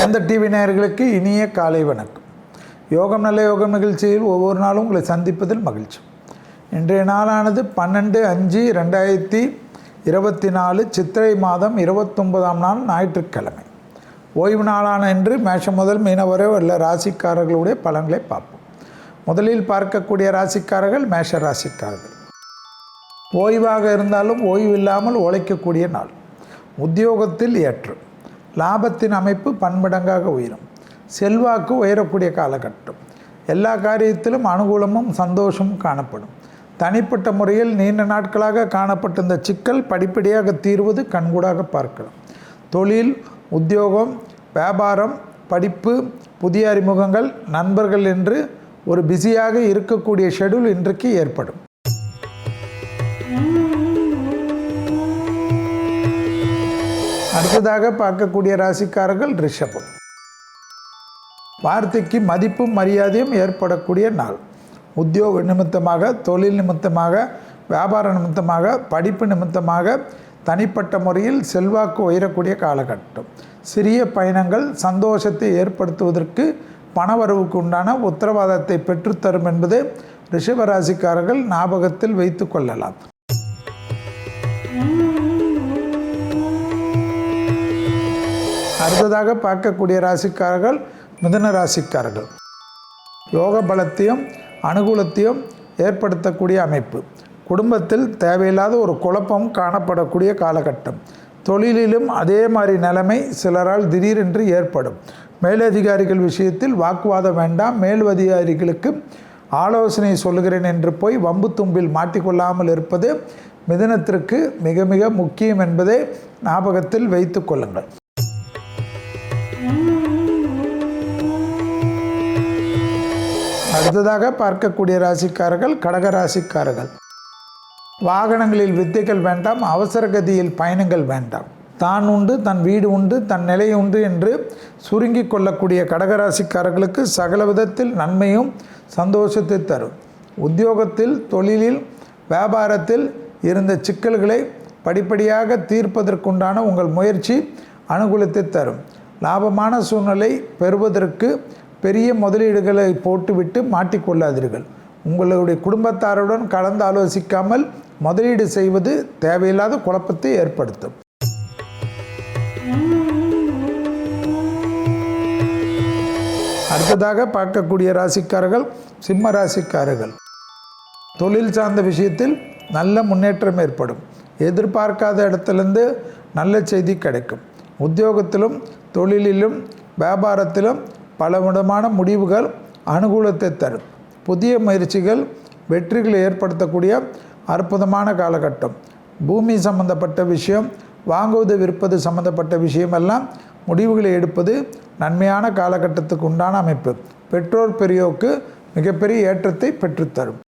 வேந்த TV நேயர்களுக்கு இனிய காலை வணக்கம். யோகம் நல்ல யோகம் நிகழ்ச்சியில் ஒவ்வொரு நாளும் உங்களை சந்திப்பதில் மகிழ்ச்சி. இன்றைய நாளானது பன்னெண்டு அஞ்சு ரெண்டாயிரத்தி இருபத்தி நாலு சித்திரை மாதம் இருபத்தொன்பதாம் நாள் ஞாயிற்றுக்கிழமை. ஓய்வு நாளான இன்று மேஷம் முதல் மீனவரை உள்ள ராசிக்காரர்களுடைய பலன்களை பார்ப்போம். முதலில் பார்க்கக்கூடிய ராசிக்காரர்கள் மேஷ ராசிக்காரர்கள். ஓய்வாக இருந்தாலும் ஓய்வு இல்லாமல் உழைக்கக்கூடிய நாள். உத்தியோகத்தில் ஏற்று லாபத்தின் அமைப்பு பன்மடங்காக உயரும். செல்வாக்கு உயரக்கூடிய காலகட்டம். எல்லா காரியத்திலும் அனுகூலமும் சந்தோஷமும் காணப்படும். தனிப்பட்ட முறையில் நீண்ட நாட்களாக காணப்பட்ட இந்த சிக்கல் படிப்படியாக தீர்வது கண்கூடாக பார்க்கலாம். தொழில் உத்தியோகம் வியாபாரம் படிப்பு புதிய அறிமுகங்கள் நண்பர்கள் என்று ஒரு பிஸியாக இருக்கக்கூடிய ஷெடியூல் இன்றைக்கு ஏற்படும். அடுத்ததாக பார்க்கக்கூடிய ராசிக்காரர்கள் ரிஷபம். வார்த்தைக்கு மதிப்பும் மரியாதையும் ஏற்படக்கூடிய நாள். உத்தியோக நிமித்தமாக தொழில் நிமித்தமாக வியாபார நிமித்தமாக படிப்பு நிமித்தமாக தனிப்பட்ட முறையில் செல்வாக்கு உயரக்கூடிய காலகட்டம். சிறிய பயணங்கள் சந்தோஷத்தை ஏற்படுத்துவதற்கு பணவரவுக்கு உண்டான உத்தரவாதத்தை பெற்றுத்தரும் என்பது ரிஷபராசிக்காரர்கள் ஞாபகத்தில் வைத்து கொள்ளலாம். அடுத்ததாக பார்க்கக்கூடிய ராசிக்காரர்கள் மிதன ராசிக்காரர்கள். யோக பலத்தையும் அனுகூலத்தையும் ஏற்படுத்தக்கூடிய அமைப்பு. குடும்பத்தில் தேவையில்லாத ஒரு குழப்பம் காணப்படக்கூடிய காலகட்டம். தொழிலிலும் அதே மாதிரி நிலைமை சிலரால் திடீரென்று ஏற்படும். மேலதிகாரிகள் விஷயத்தில் வாக்குவாதம் வேண்டாம் மேலதிகாரிகளுக்கு ஆலோசனை சொல்லுகிறேன் என்று போய் வம்பு தும்பில் மாட்டிக்கொள்ளாமல் இருப்பது மிதனத்திற்கு மிக மிக முக்கியம் என்பதை ஞாபகத்தில் வைத்து கொள்ளுங்கள். அடுத்ததாக பார்க்கக்கூடிய ராசிக்காரர்கள் கடக ராசிக்காரர்கள். வாகனங்களில் வித்தைகள் வேண்டாம் அவசர கதியில் பயணங்கள் வேண்டாம். தான் உண்டு தன் வீடு உண்டு தன் நிலை உண்டு என்று சுருங்கி கொள்ளக்கூடிய கடகராசிக்காரர்களுக்கு சகல விதத்தில் நன்மையும் சந்தோஷத்தை தரும். உத்தியோகத்தில் தொழிலில் வியாபாரத்தில் இருந்த சிக்கல்களை படிப்படியாக தீர்ப்பதற்குண்டான உங்கள் முயற்சி அனுகூலத்தை தரும். லாபமான சூழ்நிலை பெறுவதற்கு பெரிய முதலீடுகளை போட்டுவிட்டு மாட்டிக்கொள்ளாதீர்கள். உங்களுடைய குடும்பத்தாருடன் கலந்து ஆலோசிக்காமல் முதலீடு செய்வது தேவையில்லாத குழப்பத்தை ஏற்படுத்தும். அடுத்ததாக பார்க்கக்கூடிய ராசிக்காரர்கள் சிம்ம ராசிக்காரர்கள். தொழில் சார்ந்த விஷயத்தில் நல்ல முன்னேற்றம் ஏற்படும். எதிர்பார்க்காத இடத்துலேருந்து நல்ல செய்தி கிடைக்கும். உத்தியோகத்திலும் தொழிலிலும் வியாபாரத்திலும் பலவிதமான முடிவுகள் அனுகூலத்தை தரும். புதிய முயற்சிகள் வெற்றிகளை ஏற்படுத்தக்கூடிய அற்புதமான காலகட்டம். பூமி சம்பந்தப்பட்ட விஷயம் வாங்குவது விற்பது சம்பந்தப்பட்ட விஷயமெல்லாம் முடிவுகளை எடுப்பது நன்மையான காலகட்டத்துக்கு உண்டான அமைப்பு. பெற்றோர் பெரியோருக்கு மிகப்பெரிய ஏற்றத்தை பெற்றுத்தரும்.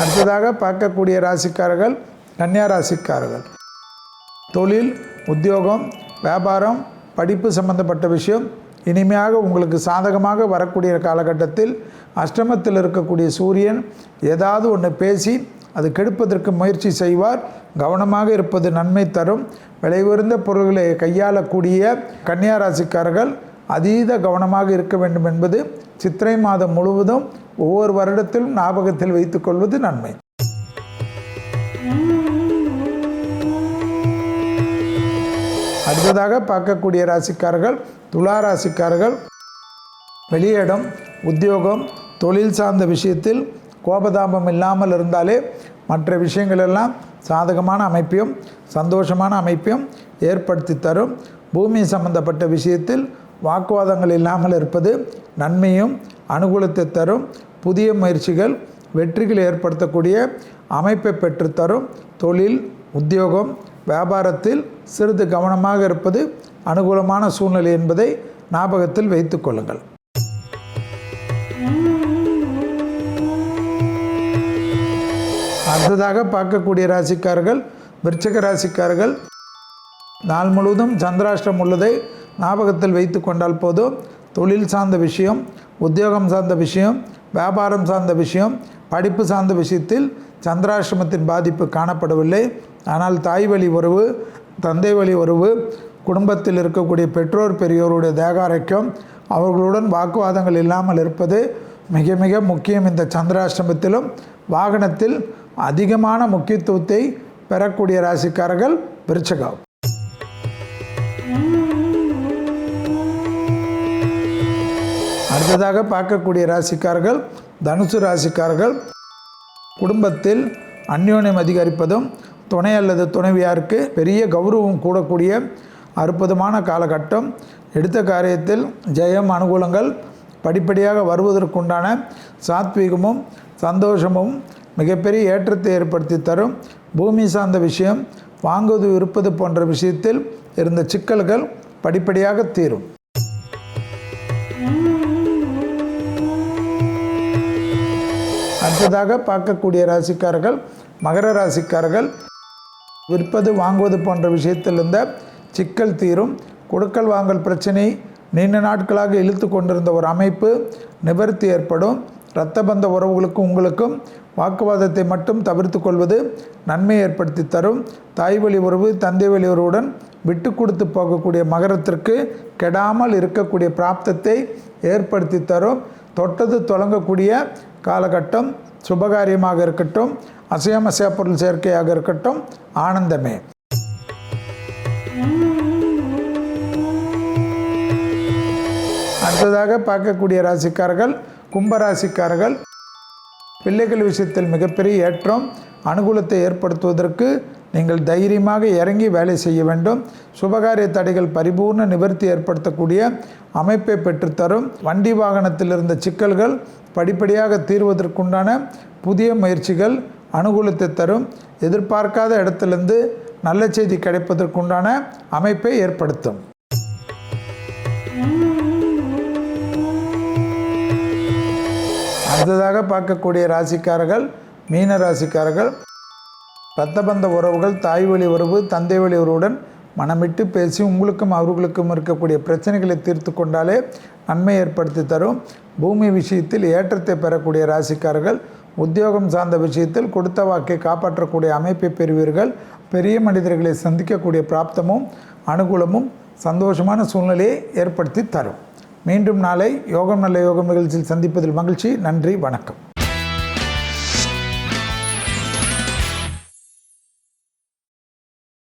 அடுத்ததாக பார்க்கக்கூடிய ராசிக்காரர்கள் கன்னியா ராசிக்காரர்கள். தொழில் உத்தியோகம் வியாபாரம் படிப்பு சம்பந்தப்பட்ட விஷயம் இனிமையாக உங்களுக்கு சாதகமாக வரக்கூடிய காலகட்டத்தில் அஷ்டமத்தில் இருக்கக்கூடிய சூரியன் ஏதாவது ஒன்று பேசி அது கெடுப்பதற்கு முயற்சி செய்வார். கவனமாக இருப்பது நன்மை தரும். விலை உயர்ந்த பொருள்களை கையாளக்கூடிய கன்னியா ராசிக்காரர்கள் அதீத கவனமாக இருக்க வேண்டும் என்பது சித்திரை மாதம் முழுவதும் ஒவ்வொரு வருடத்திலும் ஞாபகத்தில் வைத்துக்கொள்வது நன்மை. அடுத்ததாக பார்க்கக்கூடிய ராசிக்காரர்கள் துலா ராசிக்காரர்கள் வெளியிடம் உத்தியோகம் தொழில் சார்ந்த விஷயத்தில் கோபதாபம் இல்லாமல் இருந்தாலே மற்ற விஷயங்கள் எல்லாம் சாதகமான அமைப்பையும் சந்தோஷமான அமைப்பையும் ஏற்படுத்தி தரும். பூமி சம்பந்தப்பட்ட விஷயத்தில் வாக்குவாதங்கள் இல்லாமல் இருப்பது நன்மையும் அனுகூலத்தை தரும். புதிய முயற்சிகள் வெற்றிகள் ஏற்படுத்தக்கூடிய அமைப்பை பெற்றுத்தரும். தொழில் உத்தியோகம் வியாபாரத்தில் சிறிது கவனமாக இருப்பது அனுகூலமான சூழ்நிலை என்பதை ஞாபகத்தில் வைத்துக் கொள்ளுங்கள். அடுத்ததாக பார்க்கக்கூடிய ராசிக்காரர்கள் விருச்சக ராசிக்காரர்கள் நாள் முழுவதும் சந்திராஷ்டிரம் உள்ளதை ஞாபகத்தில் வைத்து கொண்டால் போதும். தொழில் சார்ந்த விஷயம் உத்தியோகம் சார்ந்த விஷயம் வியாபாரம் சார்ந்த விஷயம் படிப்பு சார்ந்த விஷயத்தில் சந்திராசிரமத்தின் பாதிப்பு காணப்படவில்லை. ஆனால் தாய் வழி உறவு தந்தை வழி உறவு குடும்பத்தில் இருக்கக்கூடிய பெற்றோர் பெரியோருடைய தேக அவர்களுடன் வாக்குவாதங்கள் இல்லாமல் இருப்பது மிக மிக முக்கியம். இந்த சந்திராஷ்டமத்திலும் வாகனத்தில் அதிகமான முக்கியத்துவத்தை பெறக்கூடிய ராசிக்காரர்கள் விருச்சகம். அடுத்ததாக பார்க்கக்கூடிய ராசிக்காரர்கள் தனுசு ராசிக்காரர்கள். குடும்பத்தில் அந்யோன்யம் அதிகரிப்பதும் துணை அல்லது துணைவியாருக்கு பெரிய கௌரவம் கூடக்கூடிய அற்புதமான காலகட்டம். எடுத்த காரியத்தில் ஜெயம் அனுகூலங்கள் படிப்படியாக வருவதற்குண்டான சாத்வீகமும் சந்தோஷமும் மிகப்பெரிய ஏற்றத்தை ஏற்படுத்தி தரும். பூமி சார்ந்த விஷயம் வாங்குவது விற்பது போன்ற விஷயத்தில் இருந்த சிக்கல்கள் படிப்படியாக தீரும். அடுத்ததாக பார்க்கக்கூடிய ராசிக்காரர்கள் மகர ராசிக்காரர்கள் விற்பது வாங்குவது போன்ற விஷயத்தில் இருந்த சிக்கல் தீரும். கொடுக்கல் வாங்கல் பிரச்சனை நீண்ட நாட்களாக இழுத்து கொண்டிருந்த ஒரு அமைப்பு நிவர்த்தி ஏற்படும். இரத்த பந்த உறவுகளுக்கும் உங்களுக்கும் வாக்குவாதத்தை மட்டும் தவிர்த்து கொள்வது நன்மை ஏற்படுத்தி தரும். தாய் வழி உறவு தந்தை வழி உறவுடன் விட்டு கொடுத்து போகக்கூடிய மகரத்திற்கு கெடாமல் இருக்கக்கூடிய பிராப்தத்தை ஏற்படுத்தி தரும். தொட்டது தொடங்கக்கூடிய காலகட்டம் சுபகாரியமாக இருக்கட்டும் அசையமசைய பொருள் சேர்க்கையாக இருக்கட்டும் ஆனந்தமே. அடுத்ததாக பார்க்கக்கூடிய ராசிக்காரர்கள் கும்பராசிக்காரர்கள். பிள்ளைகள் விஷயத்தில் மிகப்பெரிய ஏற்றம் அனுகூலத்தை ஏற்படுத்துவதற்கு நீங்கள் தைரியமாக இறங்கி வேலை செய்ய வேண்டும். சுபகாரிய தடைகள் பரிபூர்ண நிவர்த்தி ஏற்படுத்தக்கூடிய அமைப்பை பெற்றுத்தரும். வண்டி வாகனத்தில் இருந்த சிக்கல்கள் படிப்படியாக தீர்வதற்குண்டான புதிய முயற்சிகள் அனுகூலத்தை தரும். எதிர்பார்க்காத இடத்திலிருந்து நல்ல செய்தி கிடைப்பதற்குண்டான அமைப்பை ஏற்படுத்தும். அடுத்ததாக பார்க்கக்கூடிய ராசிக்காரர்கள் மீன ராசிக்காரர்கள் இரத்தபந்த உறவுகள் தாய் வழி உறவு தந்தை வழி உறவுடன் மனமிட்டு பேசி உங்களுக்கும் அவர்களுக்கும் இருக்கக்கூடிய பிரச்சனைகளை தீர்த்து கொண்டாலே நன்மை ஏற்படுத்தி தரும். பூமி விஷயத்தில் ஏற்றத்தை பெறக்கூடிய ராசிக்காரர்கள் உத்தியோகம் சார்ந்த விஷயத்தில் கொடுத்த வாக்கை காப்பாற்றக்கூடிய அமைப்பை பெறுவீர்கள். பெரிய மனிதர்களை சந்திக்கக்கூடிய பிராப்தமும் அனுகூலமும் சந்தோஷமான சூழ்நிலையை ஏற்படுத்தி தரும். மீண்டும் நாளை யோகம் நல்ல யோகம் நிகழ்ச்சியில் சந்திப்பதில் மகிழ்ச்சி. நன்றி வணக்கம்.